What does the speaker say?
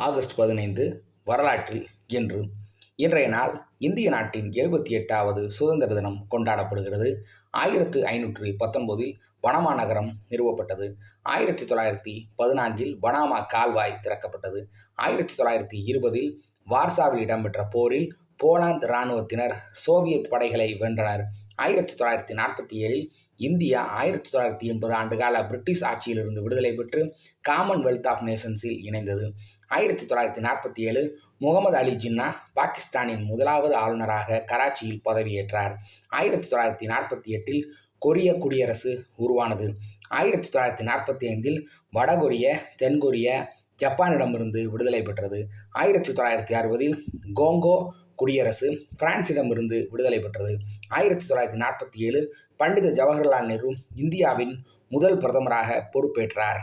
August பதினைந்து வரலாற்றில் இன்று. இன்றைய நாள் இந்திய நாட்டின் எழுபத்தி எட்டாவது சுதந்திர தினம் கொண்டாடப்படுகிறது. ஆயிரத்து ஐநூற்று பத்தொன்பதில் பனாமா நகரம் நிறுவப்பட்டது. ஆயிரத்தி தொள்ளாயிரத்தி பதினான்கில் பனாமா கால்வாய் திறக்கப்பட்டது. ஆயிரத்தி தொள்ளாயிரத்தி இருபதில் வார்சாவில் இடம்பெற்ற போரில் போலாந்து இராணுவத்தினர் சோவியத் படைகளை வென்றனர். ஆயிரத்தி தொள்ளாயிரத்தி நாற்பத்தி ஏழில் இந்தியா ஆயிரத்தி தொள்ளாயிரத்தி எண்பது ஆண்டுகால பிரிட்டிஷ் ஆட்சியிலிருந்து விடுதலை பெற்று காமன்வெல்த் ஆஃப் நேஷன்ஸில் இணைந்தது. ஆயிரத்தி தொள்ளாயிரத்தி நாற்பத்தி ஏழு முகமது அலி ஜின்னா பாகிஸ்தானின் முதலாவது ஆளுநராக கராச்சியில் பதவியேற்றார். ஆயிரத்தி தொள்ளாயிரத்தி நாற்பத்தி எட்டில் கொரிய குடியரசு உருவானது. ஆயிரத்தி தொள்ளாயிரத்தி நாற்பத்தி ஐந்தில் வடகொரிய தென்கொரிய ஜப்பானிடமிருந்து விடுதலை பெற்றது. ஆயிரத்தி தொள்ளாயிரத்தி அறுபதில் கோங்கோ குடியரசு பிரான்சிடமிருந்து விடுதலை பெற்றது. ஆயிரத்தி தொள்ளாயிரத்தி நாற்பத்தி ஏழு பண்டித ஜவஹர்லால் நேரு இந்தியாவின் முதல் பிரதமராக பொறுப்பேற்றார்.